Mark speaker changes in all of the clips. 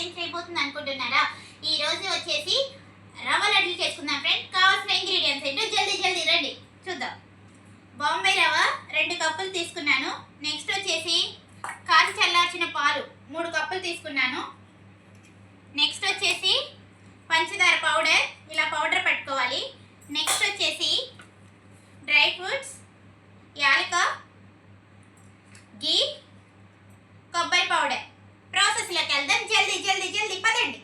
Speaker 1: ఏం చేయబోతుంది అనుకుంటున్నారా ఈ రోజు వచ్చేసి రవ్వ లడ్లు చేసుకుందాం ఫ్రెండ్ కావాల్సిన ఇంగ్రీడియంట్స్ ఏంటో జల్దీ జల్దీ రండి. చూద్దాం. బాంబే రవ్వ రెండు కప్పులు తీసుకున్నాను. నెక్స్ట్ వచ్చేసి కాచి చల్లార్చిన పాలు మూడు కప్పులు తీసుకున్నాను. నెక్స్ట్ వచ్చేసి పంచదార పౌడర్ ఇలా పౌడర్ పెట్టుకోవాలి. నెక్స్ట్ వచ్చేసి డ్రై ఫ్రూట్స్ యాలక గీ కొబ్బరి పౌడర్ ప్రాసెస్లోకి వెళ్దాం జల్దీ జల్దీ జల్దీ పదండి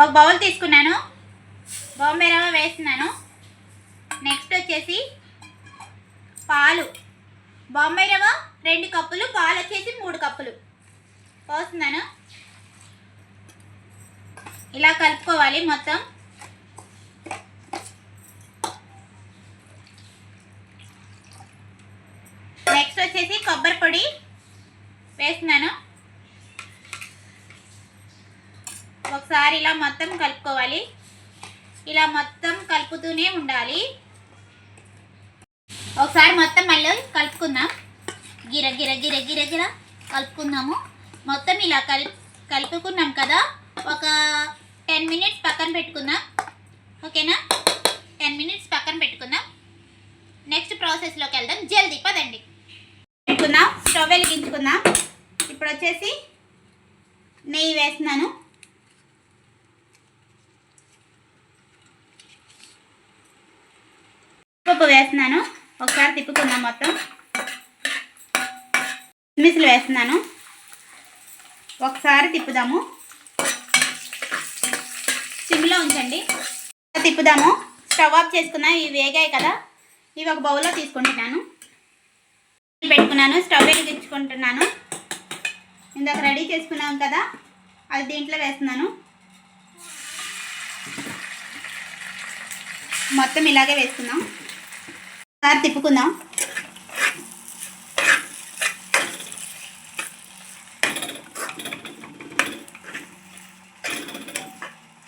Speaker 1: ఒక బౌల్ తీసుకున్నాను. బాంబే రవ్వ వేస్తున్నాను. నెక్స్ట్ వచ్చేసి పాలు. బాంబే రవ్వ రెండు కప్పులు పాలు వచ్చేసి మూడు కప్పులు. పోస్తున్నాను. ఇలా కలుపుకోవాలి మొత్తం. నెక్స్ట్ వచ్చేసి కొబ్బరి పొడి వేస్తున్నాను. ఒకసారి ఇలా మొత్తం కలుపుకోవాలి. ఇలా మొత్తం కలుపుతూనే ఉండాలి. ఒకసారి మొత్తం మళ్ళీ కలుపుకుందాం. గిర గిర గిర గిర గిర కలుపుకుందాము. మొత్తం ఇలా కలు కలుపుకున్నాం కదా. ఒక టెన్ మినిట్స్ పక్కన పెట్టుకుందాం. ఓకేనా? టెన్ మినిట్స్ పక్కన పెట్టుకుందాం. నెక్స్ట్ ప్రాసెస్లోకి వెళ్దాం. జల్దీ పదండి. పెట్టుకుందాం. స్టవ్ వెలిగించుకుందాం. ఇప్పుడు వచ్చేసి నెయ్యి వేస్తున్నాను. వేస్తున్నాను. ఒకసారి తిప్పుకుందాం మొత్తం. కిస్మిస్లు వేస్తున్నాను. ఒకసారి తిప్పుదాము. సిమ్లో ఉంచండి. తిప్పుదాము. స్టవ్ ఆఫ్ చేసుకున్నాం ఇవి వేగాయి కదా. ఇవి ఒక బౌల్లో తీసుకుంటున్నాను. పెట్టుకున్నాను. స్టవ్ వెలిగించుకుంటున్నాను ఇందాక రెడీ చేసుకున్నాం కదా. అది దీంట్లో వేస్తున్నాను. మొత్తం ఇలాగే వేసుకుందాం ఒకసారి తిప్పుకుందాం.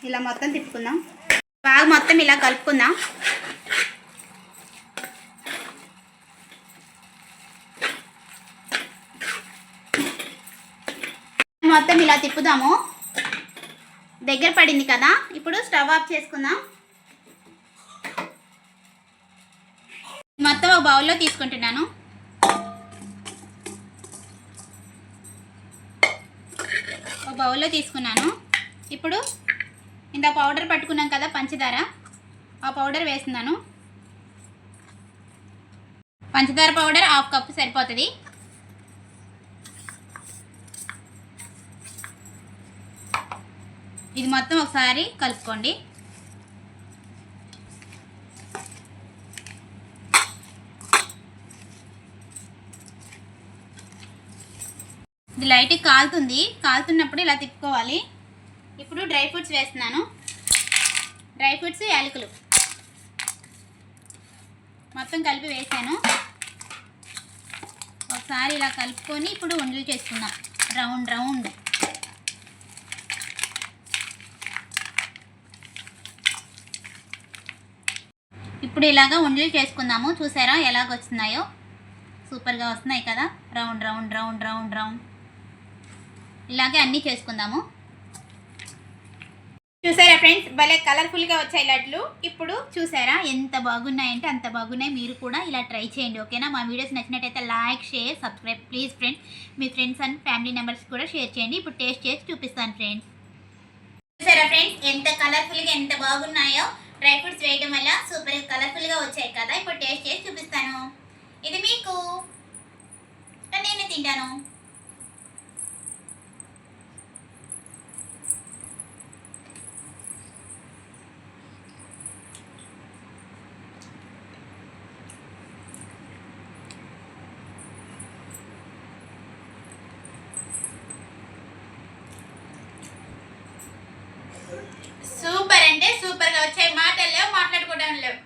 Speaker 1: ఇలా మొత్తం తిప్పుకుందాం. బాగా మొత్తం ఇలా కలుపుకుందాం. మొత్తం ఇలా తిప్పుదాము. దగ్గర పడింది కదా ఇప్పుడు స్టవ్ ఆఫ్ చేసుకుందాం. మొత్తం ఒక బౌల్లో తీసుకుంటున్నాను. ఒక బౌల్లో తీసుకున్నాను. ఇప్పుడు ఇంత పౌడర్ పట్టుకున్నాం కదా పంచదార. ఆ పౌడర్ వేస్తున్నాను. పంచదార పౌడర్ హాఫ్ కప్ సరిపోతుంది. ఇది మొత్తం ఒకసారి కలుపుకోండి. ఇది లైట్గా కాలుతుంది. కాలుతున్నప్పుడు ఇలా తిప్పుకోవాలి. ఇప్పుడు డ్రై ఫ్రూట్స్ వేస్తున్నాను. డ్రై ఫ్రూట్స్ యాలకులు. మొత్తం కలిపి వేసాను. ఒకసారి ఇలా కలుపుకొని ఇప్పుడు ఉండలు చేసుకుందాం. Round round. ఇప్పుడు ఇలాగా ఉండలు చేసుకుందాము. చూసారా ఎలాగొస్తున్నాయో? సూపర్గా వస్తున్నాయి కదా. Round round round round round. ఇలాగే అన్నీ చేసుకుందాము. చూసారా ఫ్రెండ్స్? భలే కలర్ఫుల్గా వచ్చాయి లడ్లు. ఇప్పుడు చూసారా ఎంత బాగున్నాయంటే అంత బాగున్నాయి. మీరు కూడా ఇలా ట్రై చేయండి ఓకేనా? మా వీడియోస్ నచ్చినట్టయితే like share subscribe. Please friends me friends and family members కూడా షేర్ చేయండి. ఇప్పుడు టేస్ట్ చేసి చూపిస్తాను ఫ్రెండ్స్. చూసారా ఫ్రెండ్స్? ఎంత కలర్ఫుల్గా ఎంత బాగున్నాయో. డ్రై ఫ్రూట్స్ వేయడం వల్ల సూపర్ కలర్ఫుల్గా వచ్చాయి కదా. ఇప్పుడు టేస్ట్ చేసి చూపిస్తాను. ఇది మీకు. నేను తింటాను. సూపర్ అంటే సూపర్గా వచ్చాయి. మాటలు లేవు మాట్లాడుకోవడం లేవు.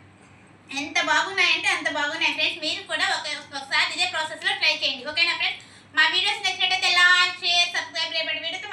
Speaker 1: ఎంత బాగున్నాయంటే అంత బాగున్నాయి ఫ్రెండ్స్. మీరు కూడా ఒక ఒకసారి ఇదే ప్రాసెస్లో ట్రై చేయండి. ఓకేనా ఫ్రెండ్స్? మా వీడియోస్ నచ్చినట్టయితే లైక్ షేర్ సబ్స్క్రైబ్ రేపటి వీడియోతో